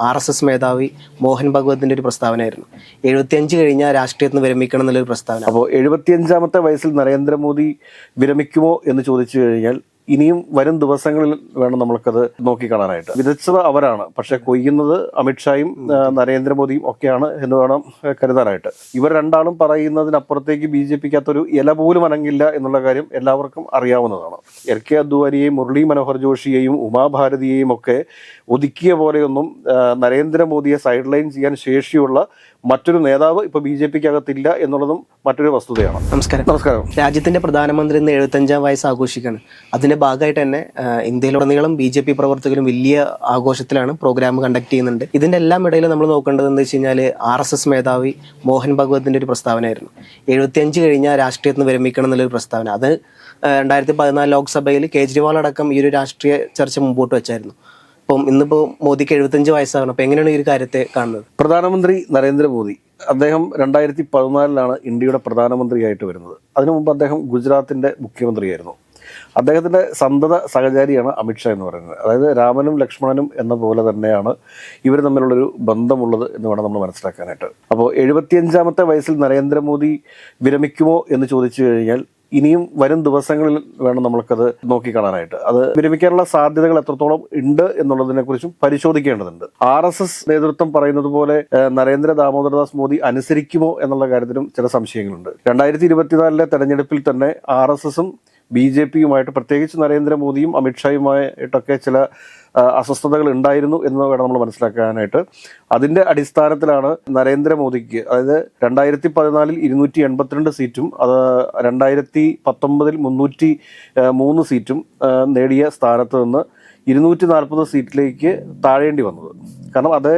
R S S മേധാവി മോഹൻ ഭഗവതിന്റെ ഒരു പ്രസ്താവനയായിരുന്നു. എഴുപത്തിയഞ്ച് കഴിഞ്ഞാൽ രാഷ്ട്രീയത്തിൽ നിന്ന് വിരമിക്കണം എന്നുള്ളൊരു പ്രസ്താവന. അപ്പോൾ എഴുപത്തിയഞ്ചാമത്തെ വയസ്സിൽ നരേന്ദ്രമോദി വിരമിക്കുമോ എന്ന് ചോദിച്ചു കഴിഞ്ഞാൽ ഇനിയും വരും ദിവസങ്ങളിൽ വേണം നമ്മൾക്കത് നോക്കിക്കാണാനായിട്ട് വിതച്ചത് അവരാണ്. പക്ഷെ കൊയ്യുന്നത് അമിത്ഷായും നരേന്ദ്രമോദിയും ഒക്കെയാണ് എന്ന് വേണം കരുതാനായിട്ട്. ഇവർ രണ്ടാളും പറയുന്നതിനപ്പുറത്തേക്ക് ബി ജെ പിക്കകത്തൊരു ഇല പോലും അനങ്ങില്ല എന്നുള്ള കാര്യം എല്ലാവർക്കും അറിയാവുന്നതാണ്. എൽ കെ അദ്വാനിയെയും മുരളി മനോഹർ ജോഷിയെയും ഉമാഭാരതിയെയും ഒക്കെ ഒതുക്കിയ പോലെയൊന്നും നരേന്ദ്രമോദിയെ സൈഡ് ലൈൻ ചെയ്യാൻ ശേഷിയുള്ള മറ്റൊരു നേതാവ് ഇപ്പൊ ബി ജെ പിക്ക് അകത്തില്ല എന്നുള്ളതും മറ്റൊരു വസ്തുതയാണ്. നമസ്കാരം. നമസ്കാരം. രാജ്യത്തിന്റെ പ്രധാനമന്ത്രി ഇന്ന് എഴുപത്തഞ്ചാം വയസ്സ് ആഘോഷിക്കുകയാണ്. അതിന്റെ ഭാഗമായിട്ട് തന്നെ ഇന്ത്യയിലുടനീളം ബി ജെ പി പ്രവർത്തകരും വലിയ ആഘോഷത്തിലാണ് പ്രോഗ്രാം കണ്ടക്ട് ചെയ്യുന്നുണ്ട്. ഇതിന്റെ എല്ലാം ഇടയിൽ നമ്മൾ നോക്കേണ്ടത് എന്താ വെച്ച് കഴിഞ്ഞാൽ ആർ എസ് എസ് മേധാവി മോഹൻ ഭഗവതിന്റെ ഒരു പ്രസ്താവനയായിരുന്നു. എഴുപത്തിയഞ്ച് കഴിഞ്ഞാൽ രാഷ്ട്രീയത്തിന് വിരമിക്കണം എന്നുള്ളൊരു പ്രസ്താവന. അത് രണ്ടായിരത്തി പതിനാല് ലോക്സഭയിൽ കേജ്രിവാൾ അടക്കം ഈ ഒരു രാഷ്ട്രീയ ചർച്ച മുമ്പോട്ട് വെച്ചായിരുന്നു. അപ്പം ഇന്നിപ്പോ മോദിക്ക് എഴുപത്തഞ്ച് വയസ്സാണ്. അപ്പോൾ എങ്ങനെയാണ് ഈ ഒരു കാര്യത്തെ കാണുന്നത്? പ്രധാനമന്ത്രി നരേന്ദ്രമോദി അദ്ദേഹം രണ്ടായിരത്തി പതിനാലിലാണ് ഇന്ത്യയുടെ പ്രധാനമന്ത്രിയായിട്ട് വരുന്നത്. അതിനു മുമ്പ് അദ്ദേഹം ഗുജറാത്തിന്റെ മുഖ്യമന്ത്രിയായിരുന്നു. അദ്ദേഹത്തിന്റെ സന്തത സഹചാരിയാണ് അമിത്ഷാ എന്ന് പറയുന്നത്. അതായത് രാമനും ലക്ഷ്മണനും എന്ന പോലെ തന്നെയാണ് ഇവർ തമ്മിലുള്ളൊരു ബന്ധമുള്ളത് എന്ന് വേണം നമ്മൾ മനസ്സിലാക്കാനായിട്ട്. അപ്പോൾ എഴുപത്തിയഞ്ചാമത്തെ വയസ്സിൽ നരേന്ദ്രമോദി വിരമിക്കുമോ എന്ന് ചോദിച്ചു കഴിഞ്ഞാൽ ഇനിയും വരും ദിവസങ്ങളിൽ വേണം നമ്മൾക്കത് നോക്കിക്കാണാനായിട്ട്. അത് വിരമിക്കാനുള്ള സാധ്യതകൾ എത്രത്തോളം ഉണ്ട് എന്നുള്ളതിനെ കുറിച്ചും പരിശോധിക്കേണ്ടതുണ്ട്. ആർ എസ് എസ് നേതൃത്വം പറയുന്നത് പോലെ നരേന്ദ്ര ദാമോദരദാസ് മോദി അനുസരിക്കുമോ എന്നുള്ള കാര്യത്തിലും ചില സംശയങ്ങളുണ്ട്. രണ്ടായിരത്തി ഇരുപത്തിനാലിലെ തെരഞ്ഞെടുപ്പിൽ തന്നെ ആർ എസ് എസും ബി ജെ പിയുമായിട്ട് പ്രത്യേകിച്ച് നരേന്ദ്രമോദിയും അമിത്ഷായുമായിട്ടൊക്കെ ചില അസ്വസ്ഥതകൾ ഉണ്ടായിരുന്നു എന്ന് വേണം നമ്മൾ മനസ്സിലാക്കാനായിട്ട്. അതിന്റെ അടിസ്ഥാനത്തിലാണ് നരേന്ദ്രമോദിക്ക് അതായത് രണ്ടായിരത്തി പതിനാലിൽ ഇരുന്നൂറ്റി എൺപത്തിരണ്ട് സീറ്റും അത് രണ്ടായിരത്തി പത്തൊമ്പതിൽ മുന്നൂറ്റി മൂന്ന് സീറ്റും നേടിയ സ്ഥാനത്ത് നിന്ന് ഇരുന്നൂറ്റി നാൽപ്പത് സീറ്റിലേക്ക് താഴേണ്ടി വന്നത്. കാരണം അത്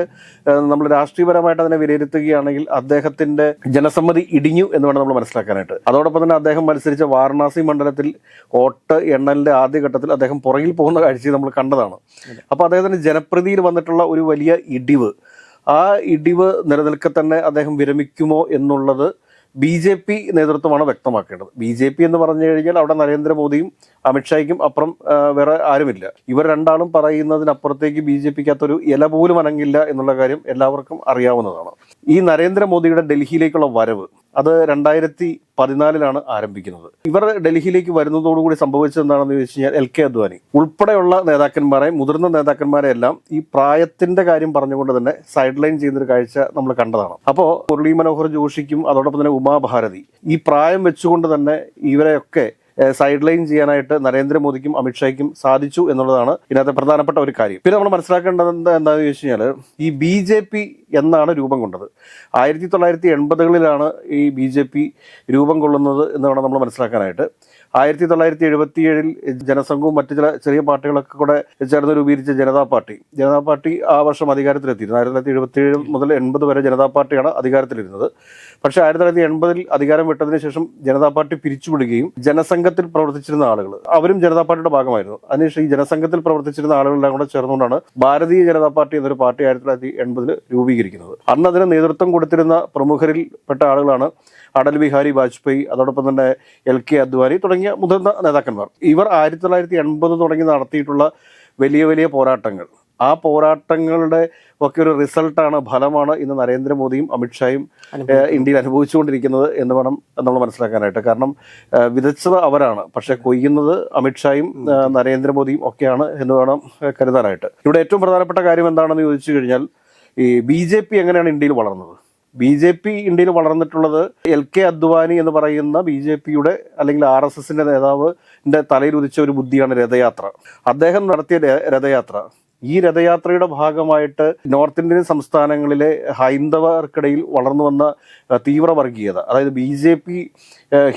നമ്മൾ രാഷ്ട്രീയപരമായിട്ട് അതിനെ വിലയിരുത്തുകയാണെങ്കിൽ അദ്ദേഹത്തിന്റെ ജനസമ്മതി ഇടിഞ്ഞു എന്ന് വേണം നമ്മൾ മനസ്സിലാക്കാനായിട്ട്. അതോടൊപ്പം തന്നെ അദ്ദേഹം മത്സരിച്ച വാരണാസി മണ്ഡലത്തിൽ വോട്ട് എണ്ണലിന്റെ ആദ്യഘട്ടത്തിൽ അദ്ദേഹം പുറകിൽ പോകുന്ന കാഴ്ച നമ്മൾ കണ്ടതാണ്. അപ്പോൾ അദ്ദേഹത്തിന്റെ ജനപ്രതിയിൽ വന്നിട്ടുള്ള ഒരു വലിയ ഇടിവ്. ആ ഇടിവ് നിലനിൽക്കെ തന്നെ അദ്ദേഹം വിരമിക്കുമോ എന്നുള്ളത് ബി ജെ പി നേതൃത്വമാണ് വ്യക്തമാക്കേണ്ടത്. ബി ജെ പി എന്ന് പറഞ്ഞു കഴിഞ്ഞാൽ അവിടെ നരേന്ദ്രമോദിയും അമിത്ഷായ്ക്കും അപ്പുറം വേറെ ആരുമില്ല. ഇവർ രണ്ടാളും പറയുന്നതിനപ്പുറത്തേക്ക് ബി ജെ പിക്കകത്തൊരു ഇല പോലും അനങ്ങില്ല എന്നുള്ള കാര്യം എല്ലാവർക്കും അറിയാവുന്നതാണ്. ഈ നരേന്ദ്രമോദിയുടെ ഡൽഹിയിലേക്കുള്ള വരവ് അത് രണ്ടായിരത്തി പതിനാലിലാണ് ആരംഭിക്കുന്നത്. ഇവർ ഡൽഹിയിലേക്ക് വരുന്നതോടുകൂടി സംഭവിച്ചത് എന്താണെന്ന് ചോദിച്ചു കഴിഞ്ഞാൽ എൽ കെ അദ്വാനി. ഉൾപ്പെടെയുള്ള നേതാക്കന്മാരെ മുതിർന്ന നേതാക്കന്മാരെ എല്ലാം ഈ പ്രായത്തിന്റെ കാര്യം പറഞ്ഞുകൊണ്ട് തന്നെ സൈഡ് ലൈൻ ചെയ്യുന്നൊരു കാഴ്ച നമ്മൾ കണ്ടതാണ്. അപ്പോൾ മുരളി മനോഹർ ജോഷിക്കും അതോടൊപ്പം തന്നെ ഉമാഭാരതി ഈ പ്രായം വെച്ചുകൊണ്ട് തന്നെ ഇവരെയൊക്കെ സൈഡ് ലൈൻ ചെയ്യാനായിട്ട് നരേന്ദ്രമോദിക്കും അമിത്ഷായ്ക്കും സാധിച്ചു എന്നുള്ളതാണ് ഇതിനകത്ത് പ്രധാനപ്പെട്ട ഒരു കാര്യം. പിന്നെ നമ്മൾ മനസ്സിലാക്കേണ്ടത് എന്താ എന്താണെന്ന് ചോദിച്ചു കഴിഞ്ഞാൽ ഈ ബി ജെ പി എന്നാണ് രൂപം കൊണ്ടത്. ആയിരത്തി തൊള്ളായിരത്തി എൺപതുകളിലാണ് ഈ ബി ജെ പി രൂപം കൊള്ളുന്നത് എന്ന് വേണം നമ്മൾ മനസ്സിലാക്കാനായിട്ട്. ആയിരത്തി തൊള്ളായിരത്തി എഴുപത്തി ഏഴിൽ ജനസംഘവും മറ്റു ചില ചെറിയ പാർട്ടികളൊക്കെ കൂടെ ചേർന്ന് രൂപീകരിച്ച ജനതാ പാർട്ടി. ജനതാ പാർട്ടി ആ വർഷം അധികാരത്തിലെത്തിയിരുന്നു. ആയിരത്തി തൊള്ളായിരത്തി എഴുപത്തി ഏഴ് മുതൽ എൺപത് വരെ ജനതാ പാർട്ടിയാണ് അധികാരത്തിലിരുന്നത്. പക്ഷേ ആയിരത്തി തൊള്ളായിരത്തി എൺപതിൽ അധികാരം വിട്ടതിന് ശേഷം ജനതാ പാർട്ടി പിരിച്ചുവിടുകയും ജനസംഘത്തിൽ പ്രവർത്തിച്ചിരുന്ന ആളുകൾ അവരും ജനതാ പാർട്ടിയുടെ ഭാഗമായിരുന്നു. അതിനുശേഷം ഈ ജനസംഘത്തിൽ പ്രവർത്തിച്ചിരുന്ന ആളുകളെല്ലാം കൂടെ ചേർന്നുകൊണ്ടാണ് ഭാരതീയ ജനതാ പാർട്ടി എന്നൊരു പാർട്ടി ആയിരത്തി തൊള്ളായിരത്തി എൺപതിൽ രൂപീകരിക്കുന്നത്. അന്ന് അതിന് നേതൃത്വം കൊടുത്തിരുന്ന പ്രമുഖരിൽ പെട്ട ആളുകളാണ് അടൽ ബിഹാരി വാജ്പേയി അതോടൊപ്പം തന്നെ എൽ കെ അദ്വാനി തുടങ്ങിയ മുതിർന്ന നേതാക്കന്മാർ. ഇവർ ആയിരത്തി തൊള്ളായിരത്തി എൺപത് തുടങ്ങി നടത്തിയിട്ടുള്ള വലിയ വലിയ പോരാട്ടങ്ങൾ. ആ പോരാട്ടങ്ങളുടെ ഒക്കെ ഒരു റിസൾട്ടാണ് ഫലമാണ് ഇന്ന് നരേന്ദ്രമോദിയും അമിത്ഷായും ഇന്ത്യയിൽ അനുഭവിച്ചുകൊണ്ടിരിക്കുന്നത് എന്ന് വേണം നമ്മൾ മനസ്സിലാക്കാനായിട്ട്. കാരണം വിതച്ചത് അവരാണ്. പക്ഷെ കൊയ്യുന്നത് അമിത്ഷായും നരേന്ദ്രമോദിയും ഒക്കെയാണ് എന്ന് വേണം കരുതാനായിട്ട്. ഇവിടെ ഏറ്റവും പ്രധാനപ്പെട്ട കാര്യം എന്താണെന്ന് ചോദിച്ചു കഴിഞ്ഞാൽ ഈ ബി ജെ പി എങ്ങനെയാണ് ഇന്ത്യയിൽ വളർന്നത്? ബി ജെ പി ഇന്ത്യയിൽ വളർന്നിട്ടുള്ളത് എൽ കെ അദ്വാനി എന്ന് പറയുന്ന ബി ജെ പിയുടെ അല്ലെങ്കിൽ ആർ എസ് എസിന്റെ നേതാവിന്റെ തലയിൽ ഉദിച്ച ഒരു ബുദ്ധിയാണ് രഥയാത്ര. അദ്ദേഹം നടത്തിയ രഥയാത്ര ഈ രഥയാത്രയുടെ ഭാഗമായിട്ട് നോർത്ത് ഇന്ത്യൻ സംസ്ഥാനങ്ങളിലെ ഹൈന്ദവർക്കിടയിൽ വളർന്നു വന്ന തീവ്രവർഗീയത തീവ്ര വർഗീയത അതായത് ബി ജെ പി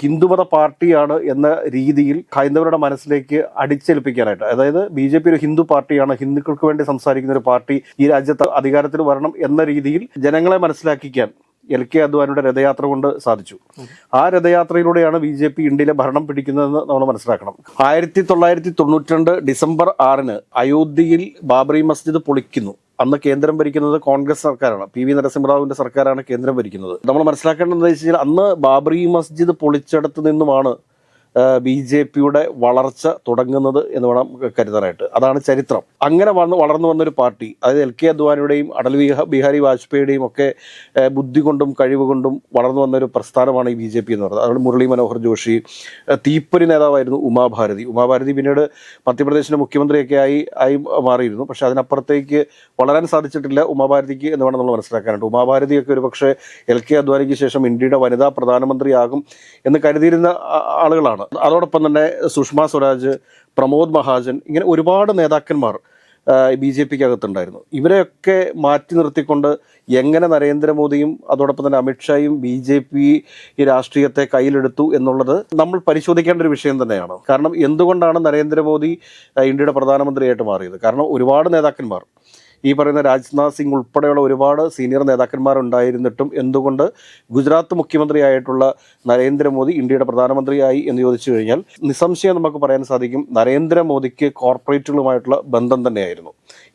ഹിന്ദുമത പാർട്ടിയാണ് എന്ന രീതിയിൽ ഹൈന്ദവരുടെ മനസ്സിലേക്ക് അടിച്ചേൽപ്പിക്കാനായിട്ട്. അതായത് ബി ജെ പി ഒരു ഹിന്ദു പാർട്ടിയാണ് ഹിന്ദുക്കൾക്ക് വേണ്ടി സംസാരിക്കുന്ന ഒരു പാർട്ടി ഈ രാജ്യത്ത് അധികാരത്തിൽ വരണം എന്ന രീതിയിൽ ജനങ്ങളെ മനസ്സിലാക്കിക്കാൻ എൽ കെ അദ്വാനിയുടെ രഥയാത്ര കൊണ്ട് സാധിച്ചു. ആ രഥയാത്രയിലൂടെയാണ് ബി ജെ പി ഇന്ത്യയിലെ ഭരണം പിടിക്കുന്നതെന്ന് നമ്മൾ മനസ്സിലാക്കണം. ആയിരത്തി തൊള്ളായിരത്തി തൊണ്ണൂറ്റി രണ്ട് ഡിസംബർ ആറിന് അയോധ്യയിൽ ബാബറി മസ്ജിദ് പൊളിക്കുന്നു. അന്ന് കേന്ദ്രം ഭരിക്കുന്നത് കോൺഗ്രസ് സർക്കാരാണ്. പി വി നരസിംഹറാവുവിന്റെ സർക്കാരാണ് കേന്ദ്രം ഭരിക്കുന്നത്. നമ്മൾ മനസ്സിലാക്കേണ്ടത് എന്താ വെച്ച് കഴിഞ്ഞാൽ അന്ന് ബാബറി മസ്ജിദ് പൊളിച്ചെടുത്ത് നിന്നുമാണ് ബി ജെ പിയുടെ വളർച്ച തുടങ്ങുന്നത് എന്ന് വേണം കരുതാനായിട്ട്. അതാണ് ചരിത്രം. അങ്ങനെ വന്ന് വളർന്നു വന്നൊരു പാർട്ടി അതായത് എൽ കെ അദ്വാനിയുടെയും അടൽ ബിഹാ- ബിഹാരി വാജ്പേയിയുടെയും ഒക്കെ ബുദ്ധി കൊണ്ടും കഴിവ് കൊണ്ടും വളർന്നു വന്നൊരു പ്രസ്ഥാനമാണ് ഈ ബി ജെ പി എന്ന് പറയുന്നത്. അതുകൊണ്ട് മുരളി മനോഹർ ജോഷി തീപ്പൊരി നേതാവായിരുന്നു ഉമാഭാരതി. ഉമാഭാരതി പിന്നീട് മധ്യപ്രദേശിന്റെ മുഖ്യമന്ത്രിയൊക്കെ ആയി ആയി മാറിയിരുന്നു. പക്ഷേ അതിനപ്പുറത്തേക്ക് വളരാൻ സാധിച്ചിട്ടില്ല ഉമാഭാരതിക്ക് എന്ന് വേണം നമ്മൾ മനസ്സിലാക്കാനായിട്ട്. ഉമാഭാരതിയൊക്കെ ഒരു പക്ഷേ എൽ കെ അദ്വാനിക്ക് ശേഷം ഇന്ത്യയുടെ വനിതാ പ്രധാനമന്ത്രിയാകും എന്ന് കരുതിയിരുന്ന ആ- ആളുകളാണ് അതോടൊപ്പം തന്നെ സുഷമ സ്വരാജ് പ്രമോദ് മഹാജൻ ഇങ്ങനെ ഒരുപാട് നേതാക്കന്മാർ ബി ജെ പിക്ക് അകത്തുണ്ടായിരുന്നു. ഇവരെയൊക്കെ മാറ്റി നിർത്തിക്കൊണ്ട് എങ്ങനെ നരേന്ദ്രമോദിയും അതോടൊപ്പം തന്നെ അമിത്ഷായും ബി ജെ പി ഈ രാഷ്ട്രീയത്തെ കയ്യിലെടുത്തു എന്നുള്ളത് നമ്മൾ പരിശോധിക്കേണ്ട ഒരു വിഷയം തന്നെയാണ്. കാരണം എന്തുകൊണ്ടാണ് നരേന്ദ്രമോദി ഇന്ത്യയുടെ പ്രധാനമന്ത്രിയായിട്ട് മാറിയത്? കാരണം ഒരുപാട് നേതാക്കന്മാർ ഈ പറയുന്ന രാജ്നാഥ് സിംഗ് ഉൾപ്പെടെയുള്ള ഒരുപാട് സീനിയർ നേതാക്കന്മാരുണ്ടായിരുന്നിട്ടും എന്തുകൊണ്ട് ഗുജറാത്ത് മുഖ്യമന്ത്രിയായിട്ടുള്ള നരേന്ദ്രമോദി ഇന്ത്യയുടെ പ്രധാനമന്ത്രിയായി എന്ന് ചോദിച്ചു കഴിഞ്ഞാൽ നിസ്സംശയം നമുക്ക് പറയാൻ സാധിക്കും നരേന്ദ്രമോദിക്ക് കോർപ്പറേറ്റുകളുമായിട്ടുള്ള ബന്ധം തന്നെയായിരുന്നു.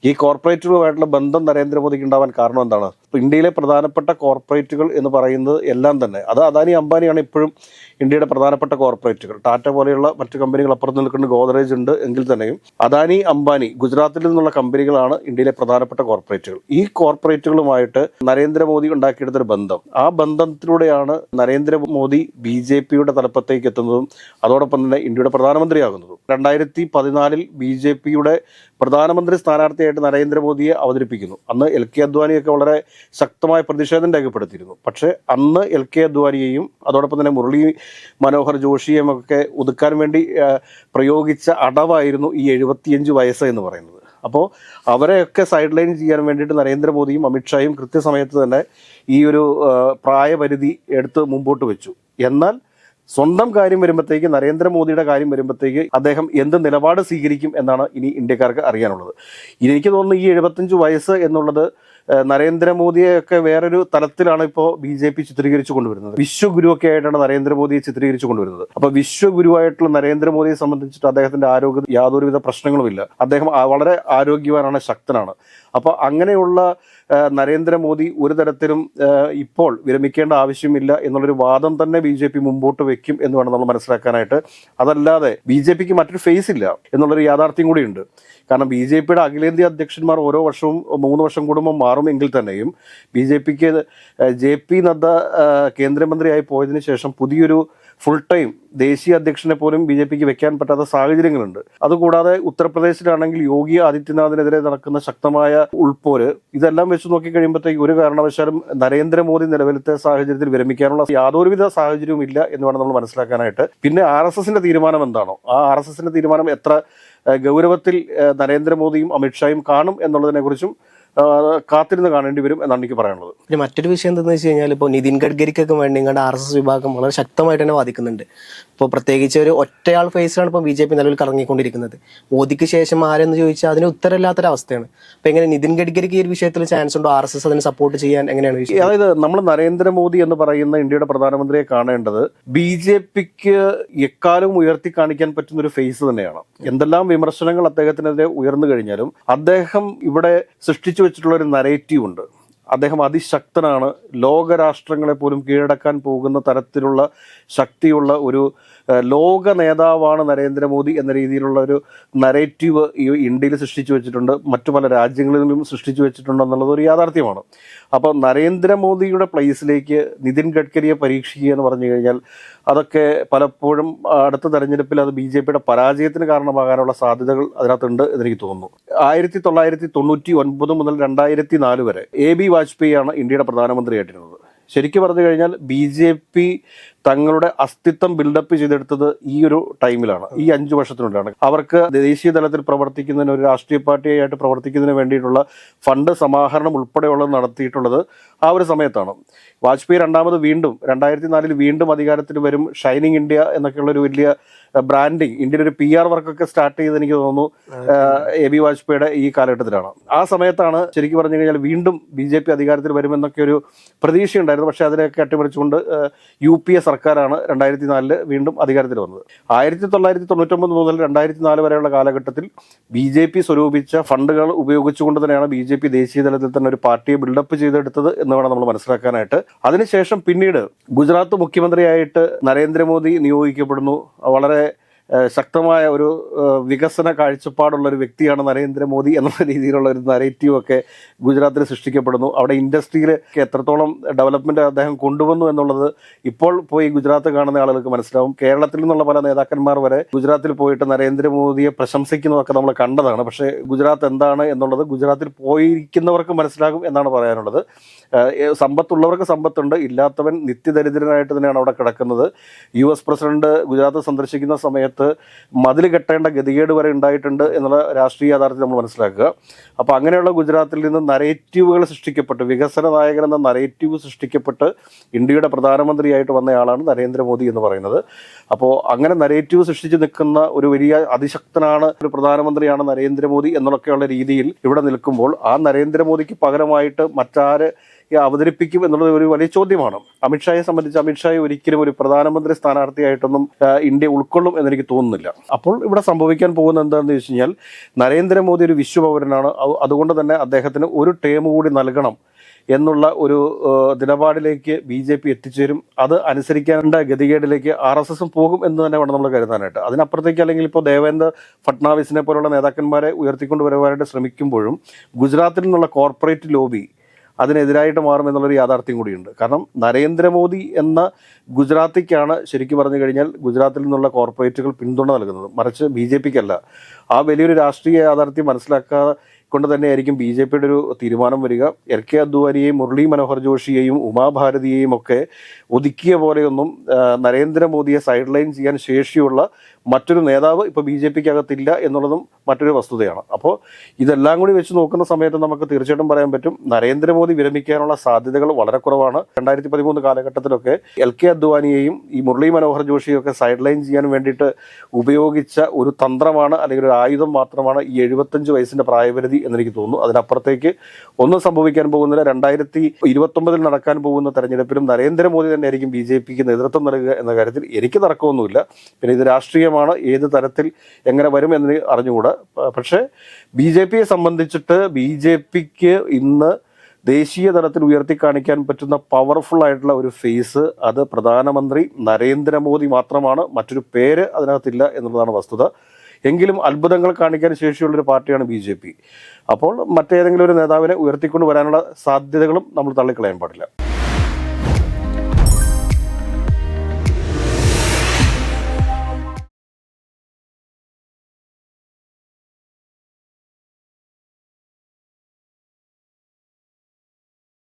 ഈ കോർപ്പറേറ്റുകളുമായിട്ടുള്ള ബന്ധം നരേന്ദ്രമോദിക്ക് ഉണ്ടാവാൻ കാരണം എന്താണ്? ഇന്ത്യയിലെ പ്രധാനപ്പെട്ട കോർപ്പറേറ്റുകൾ എന്ന് പറയുന്നത് എല്ലാം തന്നെ. അത് അദാനി അംബാനിയാണ് ഇപ്പോഴും ഇന്ത്യയുടെ പ്രധാനപ്പെട്ട കോർപ്പറേറ്റുകൾ. ടാറ്റ പോലെയുള്ള മറ്റു കമ്പനികൾ അപ്പുറത്ത് നിൽക്കുന്ന ഗോദറേജ് ഉണ്ട് എങ്കിൽ തന്നെയും അദാനി അംബാനി ഗുജറാത്തിൽ നിന്നുള്ള കമ്പനികളാണ് ഇന്ത്യയിലെ പ്രധാനപ്പെട്ട കോർപ്പറേറ്റുകൾ. ഈ കോർപ്പറേറ്റുകളുമായിട്ട് നരേന്ദ്രമോദി ഉണ്ടാക്കിയെടുത്തൊരു ബന്ധം. ആ ബന്ധത്തിലൂടെയാണ് നരേന്ദ്രമോദി ബി ജെ പിയുടെ തലപ്പത്തേക്ക് എത്തുന്നതും അതോടൊപ്പം തന്നെ ഇന്ത്യയുടെ പ്രധാനമന്ത്രിയാകുന്നതും. രണ്ടായിരത്തി പതിനാലിൽ ബി ജെ പിയുടെ പ്രധാനമന്ത്രി സ്ഥാനാർത്ഥിയായിട്ട് നരേന്ദ്രമോദിയെ അവതരിപ്പിക്കുന്നു. അന്ന് എൽ കെ അദ്വാനിയൊക്കെ വളരെ ശക്തമായ പ്രതിഷേധം രേഖപ്പെടുത്തിയിരുന്നു. പക്ഷേ അന്ന് എൽ കെ അദ്വാനിയെയും അതോടൊപ്പം തന്നെ മുരളി മനോഹർ ജോഷിയെയും ഒക്കെ ഒതുക്കാൻ വേണ്ടി പ്രയോഗിച്ച അടവായിരുന്നു ഈ എഴുപത്തിയഞ്ച് വയസ്സ് എന്ന് പറയുന്നത്. അപ്പോൾ അവരെയൊക്കെ സൈഡ് ലൈൻ ചെയ്യാൻ വേണ്ടിയിട്ട് നരേന്ദ്രമോദിയും അമിത്ഷായും കൃത്യസമയത്ത് തന്നെ ഈ ഒരു പ്രായപരിധി എടുത്ത് മുമ്പോട്ട് വെച്ചു. എന്നാൽ സ്വന്തം കാര്യം വരുമ്പോഴത്തേക്ക് നരേന്ദ്രമോദിയുടെ കാര്യം വരുമ്പോഴത്തേക്ക് അദ്ദേഹം എന്ത് നിലപാട് സ്വീകരിക്കും എന്നാണ് ഇനി ഇന്ത്യക്കാർക്ക് അറിയാനുള്ളത്. ഇനി എനിക്ക് തോന്നുന്നു ഈ എഴുപത്തഞ്ച് വയസ്സ് എന്നുള്ളത് ഏഹ്, നരേന്ദ്രമോദിയെയൊക്കെ വേറൊരു തലത്തിലാണ് ഇപ്പോൾ ബി ജെ പി ചിത്രീകരിച്ചു കൊണ്ടുവരുന്നത്. വിശ്വഗുരു ഒക്കെ ആയിട്ടാണ് നരേന്ദ്രമോദിയെ ചിത്രീകരിച്ചു കൊണ്ടുവരുന്നത്. അപ്പൊ വിശ്വഗുരുവായിട്ടുള്ള നരേന്ദ്രമോദിയെ സംബന്ധിച്ചിട്ട് അദ്ദേഹത്തിന്റെ ആരോഗ്യ യാതൊരുവിധ പ്രശ്നങ്ങളുമില്ല. അദ്ദേഹം വളരെ ആരോഗ്യവാനാണ് ശക്തനാണ്. അപ്പൊ അങ്ങനെയുള്ള നരേന്ദ്രമോദി ഒരു തരത്തിലും ഇപ്പോൾ വിരമിക്കേണ്ട ആവശ്യമില്ല എന്നുള്ളൊരു വാദം തന്നെ ബി ജെ പി മുമ്പോട്ട് വെക്കും എന്ന് വേണം നമ്മൾ മനസ്സിലാക്കാനായിട്ട്. അതല്ലാതെ ബി ജെ പിക്ക് മറ്റൊരു ഫേസ് ഇല്ല എന്നുള്ളൊരു യാഥാർത്ഥ്യം കൂടിയുണ്ട്. കാരണം ബി ജെ പിയുടെ അഖിലേന്ത്യാ അധ്യക്ഷന്മാർ ഓരോ വർഷവും മൂന്ന് വർഷം കൂടുമ്പോൾ മാറുമെങ്കിൽ തന്നെയും ബി ജെ പിക്ക് ജെ പി നദ്ദ കേന്ദ്രമന്ത്രിയായി പോയതിനു ശേഷം പുതിയൊരു ഫുൾ ടൈം ദേശീയ അധ്യക്ഷനെ പോലും ബി ജെ പിക്ക് വെക്കാൻ പറ്റാത്ത സാഹചര്യങ്ങളുണ്ട്. അതുകൂടാതെ ഉത്തർപ്രദേശിലാണെങ്കിൽ യോഗി ആദിത്യനാഥിനെതിരെ നടക്കുന്ന ശക്തമായ ഉൾപ്പോര് ഇതെല്ലാം വെച്ച് നോക്കിക്കഴിയുമ്പോഴത്തേക്ക് ഒരു കാരണവശാലും നരേന്ദ്രമോദി നിലവിലത്തെ സാഹചര്യത്തിൽ വിരമിക്കാനുള്ള യാതൊരുവിധ സാഹചര്യവും ഇല്ല എന്ന് വേണം നമ്മൾ മനസ്സിലാക്കാനായിട്ട്. പിന്നെ ആർ എസ് എസിന്റെ തീരുമാനം എന്താണോ? ആ ആർ എസ് എസിന്റെ തീരുമാനം എത്ര ഗൗരവത്തിൽ നരേന്ദ്രമോദിയും അമിത്ഷായും കാണും എന്നുള്ളതിനെ കുറിച്ചും കാത്തിരുന്ന് കാണേണ്ടി വരും എന്നാണ് എനിക്ക് പറയാനുള്ളത്. പിന്നെ മറ്റൊരു വിഷയം എന്താണെന്ന് വെച്ച് കഴിഞ്ഞാൽ ഇപ്പോൾ നിതിൻ ഗഡ്കരിക്കൊക്കെ വേണ്ടി ഇങ്ങോട്ട് ആർ എസ് എസ് വിഭാഗം വളരെ ശക്തമായിട്ട് തന്നെ വാദിക്കുന്നുണ്ട്. ഇപ്പോൾ പ്രത്യേകിച്ച് ഒരു ഒറ്റയാൾ ഫേസിലാണ് ഇപ്പോൾ ബി ജെ പി നിലവിൽ കറങ്ങിക്കൊണ്ടിരിക്കുന്നത്. മോദിക്ക് ശേഷം ആരെന്ന് ചോദിച്ചാൽ അതിന് ഉത്തരമില്ലാത്തൊരവസ്ഥയാണ്. അപ്പോൾ എങ്ങനെ നിതിൻ ഗഡ്കരിക്ക് ഈ ഒരു വിഷയത്തിൽ ചാൻസ് ഉണ്ടോ? ആർ എസ് എസ് അതിനെ സപ്പോർട്ട് ചെയ്യാൻ എങ്ങനെയാണ് വിഷയം? അതായത് നമ്മൾ നരേന്ദ്രമോദി എന്ന് പറയുന്ന ഇന്ത്യയുടെ പ്രധാനമന്ത്രിയെ കാണേണ്ടത് ബി ജെ പിക്ക് എക്കാലവും ഉയർത്തി കാണിക്കാൻ പറ്റുന്ന ഒരു ഫേസ് തന്നെയാണ്. എന്തെല്ലാം വിമർശനങ്ങൾ അദ്ദേഹത്തിനെതിരെ ഉയർന്നു കഴിഞ്ഞാലും അദ്ദേഹം ഇവിടെ സൃഷ്ടിച്ചു വെച്ചിട്ടുള്ള ഒരു നരേറ്റീവ് ഉണ്ട്. അദ്ദേഹം അതിശക്തനാണ്. ലോകരാഷ്ട്രങ്ങളെ പോലും കീഴടക്കാൻ പോകുന്ന തരത്തിലുള്ള ശക്തിയുള്ള ഒരു ലോക നേതാവാണ് നരേന്ദ്രമോദി എന്ന രീതിയിലുള്ള ഒരു നരേറ്റീവ് ഈ ഇന്ത്യയിൽ സൃഷ്ടിച്ചു വെച്ചിട്ടുണ്ട്. മറ്റു പല രാജ്യങ്ങളിലും സൃഷ്ടിച്ചു വെച്ചിട്ടുണ്ട് എന്നുള്ളത് ഒരു യാഥാർത്ഥ്യമാണ്. അപ്പോൾ നരേന്ദ്രമോദിയുടെ പ്ലേസിലേക്ക് നിതിൻ ഗഡ്കരിയെ പരീക്ഷിക്കുക എന്ന് പറഞ്ഞു കഴിഞ്ഞാൽ അതൊക്കെ പലപ്പോഴും അടുത്ത തെരഞ്ഞെടുപ്പിൽ അത് ബി ജെ പിയുടെ പരാജയത്തിന് കാരണമാകാനുള്ള സാധ്യതകൾ അതിനകത്തുണ്ട് എന്നെനിക്ക് തോന്നുന്നു. ആയിരത്തി തൊള്ളായിരത്തി തൊണ്ണൂറ്റി ഒൻപത് മുതൽ രണ്ടായിരത്തി നാല് വരെ എ ബി വാജ്പേയിയാണ് ഇന്ത്യയുടെ പ്രധാനമന്ത്രിയായിട്ടിരുന്നത്. ശരിക്കും പറഞ്ഞു കഴിഞ്ഞാൽ ബി ജെ പി തങ്ങളുടെ അസ്തിത്വം ബിൽഡപ്പ് ചെയ്തെടുത്തത് ഈ ഒരു ടൈമിലാണ് ഈ അഞ്ചു വർഷത്തിനുള്ളിലാണ്. അവർക്ക് ദേശീയ തലത്തിൽ പ്രവർത്തിക്കുന്നതിന് ഒരു രാഷ്ട്രീയ പാർട്ടിയായിട്ട് പ്രവർത്തിക്കുന്നതിന് വേണ്ടിയിട്ടുള്ള ഫണ്ട് സമാഹരണം ഉൾപ്പെടെയുള്ളത് നടത്തിയിട്ടുള്ളത് ആ ഒരു സമയത്താണ്. വാജ്പേയി രണ്ടാമത് വീണ്ടും രണ്ടായിരത്തി നാലിൽ വീണ്ടും അധികാരത്തിൽ വരും ഷൈനിങ് ഇന്ത്യ എന്നൊക്കെയുള്ള ഒരു വലിയ ബ്രാൻഡിങ് ഇന്ത്യയിൽ ഒരു പി ആർ വർക്കൊക്കെ സ്റ്റാർട്ട് ചെയ്ത് എനിക്ക് തോന്നുന്നു എ ബി വാജ്പേയിയുടെ ഈ കാലഘട്ടത്തിലാണ്. ആ സമയത്താണ് ശരിക്കും പറഞ്ഞു കഴിഞ്ഞാൽ വീണ്ടും ബി ജെ പി അധികാരത്തിൽ വരുമെന്നൊക്കെ ഒരു പ്രതീക്ഷയുണ്ടായിരുന്നു. പക്ഷേ അതിനെയൊക്കെ അട്ടിമറിച്ചുകൊണ്ട് യു പി എ സർക്കാർ സർക്കാരാണ് രണ്ടായിരത്തി നാലിൽ വീണ്ടും അധികാരത്തിൽ വന്നത്. ആയിരത്തി തൊള്ളായിരത്തി തൊണ്ണൂറ്റൊമ്പത് മുതൽ രണ്ടായിരത്തി നാല് വരെയുള്ള കാലഘട്ടത്തിൽ ബി ജെ പി സ്വരൂപിച്ച ഫണ്ടുകൾ ഉപയോഗിച്ചുകൊണ്ട് തന്നെയാണ് ബി ജെ പി ദേശീയ തലത്തിൽ തന്നെ ഒരു പാർട്ടിയെ ബിൽഡപ്പ് ചെയ്തെടുത്തത് എന്ന് വേണം നമ്മൾ മനസ്സിലാക്കാനായിട്ട്. അതിനുശേഷം പിന്നീട് ഗുജറാത്ത് മുഖ്യമന്ത്രിയായിട്ട് നരേന്ദ്രമോദി നിയോഗിക്കപ്പെടുന്നു. വളരെ ശക്തമായ ഒരു വികസന കാഴ്ചപ്പാടുള്ള ഒരു വ്യക്തിയാണ് നരേന്ദ്രമോദി എന്നുള്ള രീതിയിലുള്ള ഒരു നരേറ്റീവ് ഒക്കെ ഗുജറാത്തിൽ സൃഷ്ടിക്കപ്പെടുന്നു. അവിടെ ഇൻഡസ്ട്രിയിൽ എത്രത്തോളം ഡെവലപ്മെന്റ് അദ്ദേഹം കൊണ്ടുവന്നു എന്നുള്ളത് ഇപ്പോൾ പോയി ഗുജറാത്ത് കാണുന്ന ആളുകൾക്ക് മനസ്സിലാവും. കേരളത്തിൽ നിന്നുള്ള പല നേതാക്കന്മാർ വരെ ഗുജറാത്തിൽ പോയിട്ട് നരേന്ദ്രമോദിയെ പ്രശംസിക്കുന്നതൊക്കെ നമ്മൾ കണ്ടതാണ്. പക്ഷേ ഗുജറാത്ത് എന്താണ് എന്നുള്ളത് ഗുജറാത്തിൽ പോയിരിക്കുന്നവർക്ക് മനസ്സിലാകും എന്നാണ് പറയാനുള്ളത്. സമ്പത്തുള്ളവർക്ക് സമ്പത്തുണ്ട്. ഇല്ലാത്തവൻ നിത്യദരിദ്രനായിട്ട് തന്നെയാണ് അവിടെ കിടക്കുന്നത്. യു എസ് പ്രസിഡന്റ് ഗുജറാത്ത് സന്ദർശിക്കുന്ന സമയത്ത് മതിൽ കെട്ടേണ്ട ഗതികേട് വരെ ഉണ്ടായിട്ടുണ്ട് എന്നുള്ള രാഷ്ട്രീയ യാഥാർത്ഥ്യം നമ്മൾ മനസ്സിലാക്കുക. അപ്പോൾ അങ്ങനെയുള്ള ഗുജറാത്തിൽ നിന്ന് നരേറ്റീവുകൾ സൃഷ്ടിക്കപ്പെട്ട് വികസന നായകൻ എന്ന നരേറ്റീവ് സൃഷ്ടിക്കപ്പെട്ട് ഇന്ത്യയുടെ പ്രധാനമന്ത്രിയായിട്ട് വന്നയാളാണ് നരേന്ദ്രമോദി എന്ന് പറയുന്നത്. അപ്പോൾ അങ്ങനെ നരേറ്റീവ് സൃഷ്ടിച്ച് നിൽക്കുന്ന ഒരു വലിയ അതിശക്തനാണ് ഒരു പ്രധാനമന്ത്രിയാണ് നരേന്ദ്രമോദി എന്നൊക്കെയുള്ള രീതിയിൽ ഇവിടെ നിൽക്കുമ്പോൾ ആ നരേന്ദ്രമോദിക്ക് പകരമായിട്ട് മറ്റാര് അവതരിപ്പിക്കും എന്നുള്ളത് ഒരു വലിയ ചോദ്യമാണ്. അമിത്ഷായെ സംബന്ധിച്ച് അമിത്ഷായെ ഒരിക്കലും ഒരു പ്രധാനമന്ത്രി സ്ഥാനാർത്ഥിയായിട്ടൊന്നും ഇന്ത്യ ഉൾക്കൊള്ളും എന്നെനിക്ക് തോന്നുന്നില്ല. അപ്പോൾ ഇവിടെ സംഭവിക്കാൻ പോകുന്നത് എന്താണെന്ന് വെച്ച് കഴിഞ്ഞാൽ നരേന്ദ്രമോദി ഒരു വിശ്വപൗരനാണ്. അതുകൊണ്ട് തന്നെ അദ്ദേഹത്തിന് ഒരു ടേം കൂടി നൽകണം എന്നുള്ള ഒരു നിലപാടിലേക്ക് ബി ജെ പി എത്തിച്ചേരും. അത് അനുസരിക്കേണ്ട ഗതികേടിലേക്ക് ആർ എസ് എസും പോകും എന്ന് തന്നെ വേണം നമ്മൾ കരുതാനായിട്ട്. അതിനപ്പുറത്തേക്ക് അല്ലെങ്കിൽ ഇപ്പോൾ ദേവേന്ദ്ര ഫട്നാവിസിനെ പോലുള്ള നേതാക്കന്മാരെ ഉയർത്തിക്കൊണ്ടുവരുവാനായിട്ട് ശ്രമിക്കുമ്പോഴും ഗുജറാത്തിൽ നിന്നുള്ള കോർപ്പറേറ്റ് ലോബി അതിനെതിരായിട്ട് മാറും എന്നുള്ളൊരു യാഥാർത്ഥ്യം കൂടിയുണ്ട്. കാരണം നരേന്ദ്രമോദി എന്ന ഗുജറാത്തിക്കാണ് ശരിക്കും പറഞ്ഞു കഴിഞ്ഞാൽ ഗുജറാത്തിൽ നിന്നുള്ള കോർപ്പറേറ്റുകൾ പിന്തുണ നൽകുന്നത്. മറിച്ച് ബി ജെ പിക്കല്ല. ആ വലിയൊരു രാഷ്ട്രീയ യാഥാർത്ഥ്യം മനസ്സിലാക്കാതെ കൊണ്ട് തന്നെയായിരിക്കും ബി ജെ പിയുടെ ഒരു തീരുമാനം വരിക. എൽ കെ അദ്വാനിയെയും മുരളി മനോഹർ ജോഷിയെയും ഉമാഭാരതിയെയും ഒക്കെ ഒതുക്കിയ പോലെയൊന്നും നരേന്ദ്രമോദിയെ സൈഡ് ലൈൻ ചെയ്യാൻ ശേഷിയുള്ള മറ്റൊരു നേതാവ് ഇപ്പോൾ ബി ജെ പിക്ക് അകത്തില്ല എന്നുള്ളതും മറ്റൊരു വസ്തുതയാണ്. അപ്പോൾ ഇതെല്ലാം കൂടി വെച്ച് നോക്കുന്ന സമയത്ത് നമുക്ക് തീർച്ചയായിട്ടും പറയാൻ പറ്റും നരേന്ദ്രമോദി വിരമിക്കാനുള്ള സാധ്യതകൾ വളരെ കുറവാണ്. രണ്ടായിരത്തി പതിമൂന്ന് കാലഘട്ടത്തിലൊക്കെ എൽ കെ അദ്വാനിയെയും ഈ മുരളി മനോഹർ ജോഷിയെയും ഒക്കെ സൈഡ് ലൈൻ ചെയ്യാൻ വേണ്ടിയിട്ട് ഉപയോഗിച്ച ഒരു തന്ത്രമാണ് അല്ലെങ്കിൽ ഒരു ആയുധം മാത്രമാണ് ഈ എഴുപത്തഞ്ച് വയസ്സിന്റെ പ്രായപരിധി എന്നെനിക്ക് തോന്നുന്നു. അതിനപ്പുറത്തേക്ക് ഒന്നും സംഭവിക്കാൻ പോകുന്നില്ല. രണ്ടായിരത്തി ഇരുപത്തൊമ്പതിൽ നടക്കാൻ പോകുന്ന തെരഞ്ഞെടുപ്പിലും നരേന്ദ്രമോദി തന്നെ ആയിരിക്കും ബി ജെ പിക്ക് നേതൃത്വം നൽകുക എന്ന കാര്യത്തിൽ എനിക്ക് തർക്കമൊന്നുമില്ല. പിന്നെ ഇത് രാഷ്ട്രീയമാണ്. ഏത് തരത്തിൽ എങ്ങനെ വരും എന്ന് അറിഞ്ഞുകൂടാ. പക്ഷേ ബി ജെ പിയെ സംബന്ധിച്ചിട്ട് ബി ജെ പിക്ക് ഇന്ന് ദേശീയ തലത്തിൽ ഉയർത്തി കാണിക്കാൻ പറ്റുന്ന പവർഫുൾ ആയിട്ടുള്ള ഒരു ഫേസ് അത് പ്രധാനമന്ത്രി നരേന്ദ്രമോദി മാത്രമാണ്. മറ്റൊരു പേര് അതിനകത്തില്ല എന്നുള്ളതാണ് വസ്തുത. എങ്കിലും അത്ഭുതങ്ങൾ കാണിക്കാൻ ശേഷിയുള്ളൊരു പാർട്ടിയാണ് ബി ജെ പി. അപ്പോൾ മറ്റേതെങ്കിലും ഒരു നേതാവിനെ ഉയർത്തിക്കൊണ്ട് വരാനുള്ള സാധ്യതകളും നമ്മൾ തള്ളിക്കളയാൻ പാടില്ല.